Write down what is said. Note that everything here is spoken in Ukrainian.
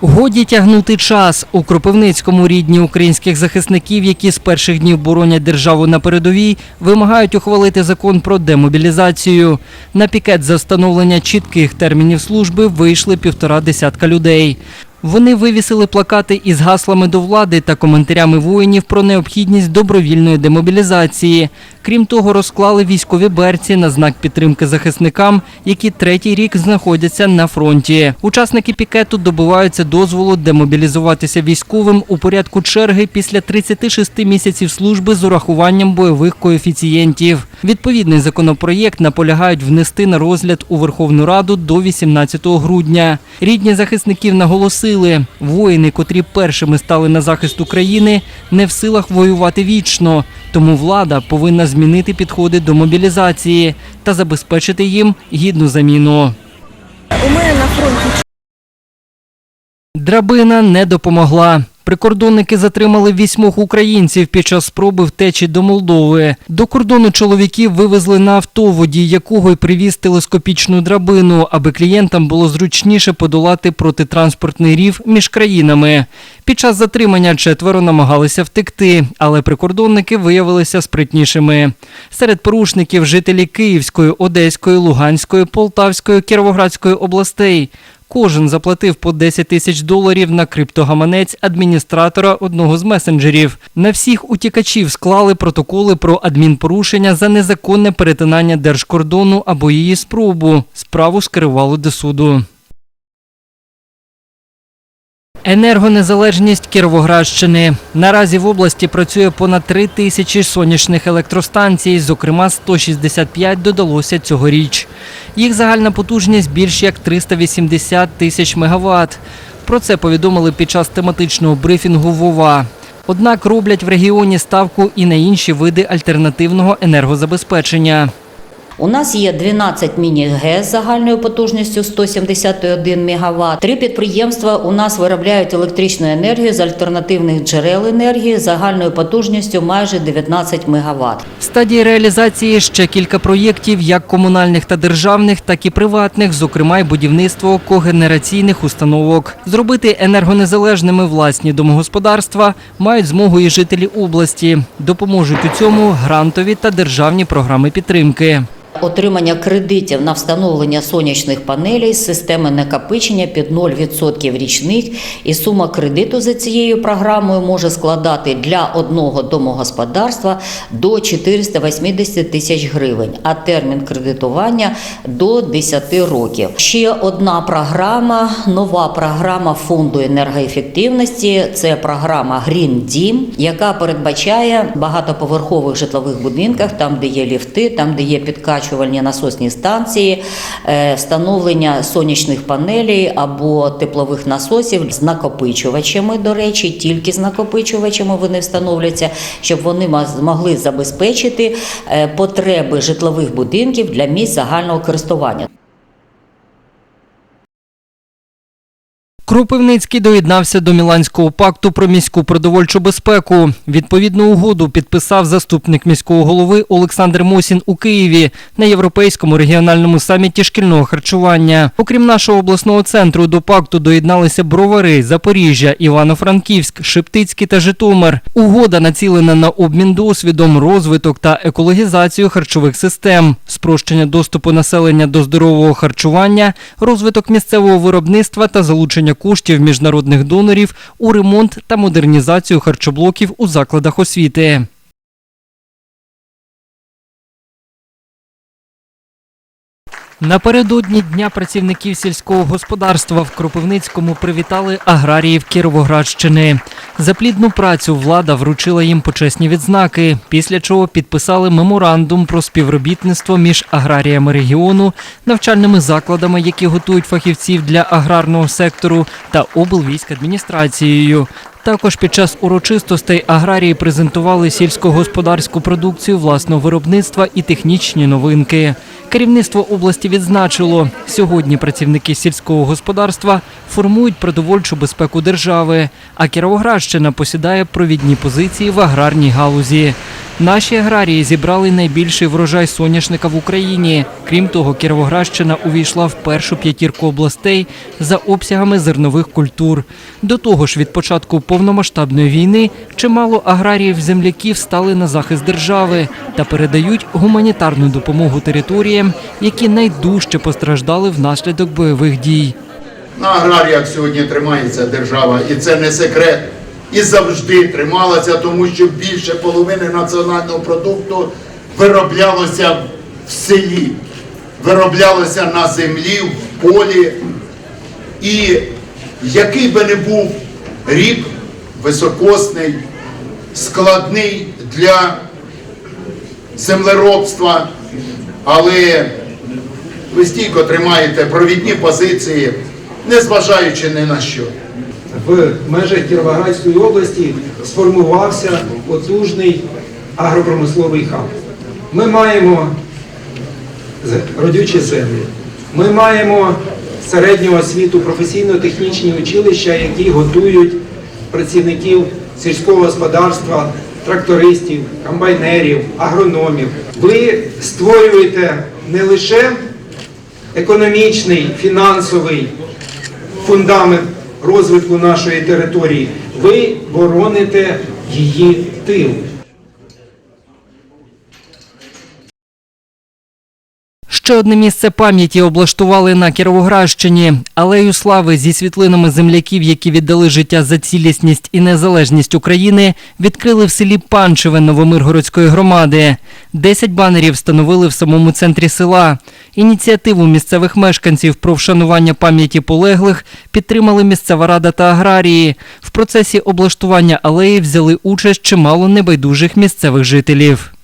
Годі тягнути час у Кропивницькому рідні українських захисників, які з перших днів боронять державу на передовій, вимагають ухвалити закон про демобілізацію. На пікет за встановлення чітких термінів служби вийшли півтора десятка людей. Вони вивісили плакати із гаслами до влади та коментарями воїнів про необхідність добровільної демобілізації. Крім того, розклали військові берці на знак підтримки захисникам, які третій рік знаходяться на фронті. Учасники пікету добиваються дозволу демобілізуватися військовим у порядку черги після 36 місяців служби з урахуванням бойових коефіцієнтів. Відповідний законопроєкт наполягають внести на розгляд у Верховну Раду до 18 грудня. Рідні захисників наголосили, воїни, котрі першими стали на захист України, не в силах воювати вічно. Тому влада повинна змінити підходи до мобілізації та забезпечити їм гідну заміну. У мене на фронті Драбина не допомогла. Прикордонники затримали вісьмох українців під час спроби втечі до Молдови. До кордону чоловіків вивезли на авто, водій якого й привіз телескопічну драбину, аби клієнтам було зручніше подолати протитранспортний рів між країнами. Під час затримання четверо намагалися втекти, але прикордонники виявилися спритнішими. Серед порушників жителі Київської, Одеської, Луганської, Полтавської, Кіровоградської областей. Кожен заплатив по 10 тисяч доларів на криптогаманець адміністратора одного з месенджерів. На всіх утікачів склали протоколи про адмінпорушення за незаконне перетинання держкордону або її спробу. Справу скерували до суду. Енергонезалежність Кіровоградщини. Наразі в області працює понад 3 тисячі сонячних електростанцій, зокрема 165 додалося цьогоріч. Їх загальна потужність більш як 380 тисяч мегаватт. Про це повідомили під час тематичного брифінгу ВОВА. Однак роблять в регіоні ставку і на інші види альтернативного енергозабезпечення. У нас є 12 міні-ГЕС загальною потужністю 171 МВт. Три підприємства у нас виробляють електричну енергію з альтернативних джерел енергії загальною потужністю майже 19 МВт. В стадії реалізації ще кілька проєктів, як комунальних та державних, так і приватних, зокрема й будівництво когенераційних установок. Зробити енергонезалежними власні домогосподарства мають змогу і жителі області. Допоможуть у цьому грантові та державні програми підтримки. Отримання кредитів на встановлення сонячних панелей з системи накопичення під 0% річних і сума кредиту за цією програмою може складати для одного домогосподарства до 480 тисяч гривень, а термін кредитування до 10 років. Ще одна програма, нова програма фонду енергоефективності. Це програма Green Дім, яка передбачає багатоповерхових житлових будинках, там де є ліфти, там де є підкачування накопичувальні насосні станції, е, встановлення сонячних панелей або теплових насосів з накопичувачами, до речі, тільки з накопичувачами вони встановлюються, щоб вони змогли забезпечити е, потреби житлових будинків для місць загального користування. Кропивницький доєднався до Міланського пакту про міську продовольчу безпеку. Відповідну угоду підписав заступник міського голови Олександр Мосін у Києві на європейському регіональному саміті шкільного харчування. Окрім нашого обласного центру, до пакту доєдналися Бровари, Запоріжжя, Івано-Франківськ, Шептицький та Житомир. Угода націлена на обмін досвідом, розвиток та екологізацію харчових систем, спрощення доступу населення до здорового харчування, розвиток місцевого виробництва та залучення коштів міжнародних донорів у ремонт та модернізацію харчоблоків у закладах освіти. Напередодні Дня працівників сільського господарства в Кропивницькому привітали аграріїв Кіровоградщини. За плідну працю влада вручила їм почесні відзнаки, після чого підписали меморандум про співробітництво між аграріями регіону, навчальними закладами, які готують фахівців для аграрного сектору, та облвійськадміністрацією. Також під час урочистостей аграрії презентували сільськогосподарську продукцію власного виробництва і технічні новинки. Керівництво області відзначило, сьогодні працівники сільського господарства формують продовольчу безпеку держави, а Кіровоградщина посідає провідні позиції в аграрній галузі. Наші аграрії зібрали найбільший врожай соняшника в Україні. Крім того, Кіровоградщина увійшла в першу п'ятірку областей за обсягами зернових культур. До того ж, від початку повномасштабної війни чимало аграріїв-земляків стали на захист держави та передають гуманітарну допомогу територіям, які найдужче постраждали внаслідок бойових дій. На аграріях сьогодні тримається держава, і це не секрет. І завжди трималася, тому що більше половини національного продукту вироблялося в селі, вироблялося на землі, в полі. І який би не був рік високосний, складний для землеробства, але ви стійко тримаєте провідні позиції, незважаючи ні на що. В межах Кіровоградської області сформувався потужний агропромисловий хаб. Ми маємо родючі землі, ми маємо середню освіту, професійно-технічні училища, які готують працівників сільського господарства, трактористів, комбайнерів, агрономів. Ви створюєте не лише економічний, фінансовий фундамент розвитку нашої території. Ви бороните її тил. Ще одне місце пам'яті облаштували на Кіровоградщині. Алею слави зі світлинами земляків, які віддали життя за цілісність і незалежність України, відкрили в селі Панчеве Новомиргородської громади. Десять банерів встановили в самому центрі села. Ініціативу місцевих мешканців про вшанування пам'яті полеглих підтримали місцева рада та аграрії. В процесі облаштування алеї взяли участь чимало небайдужих місцевих жителів.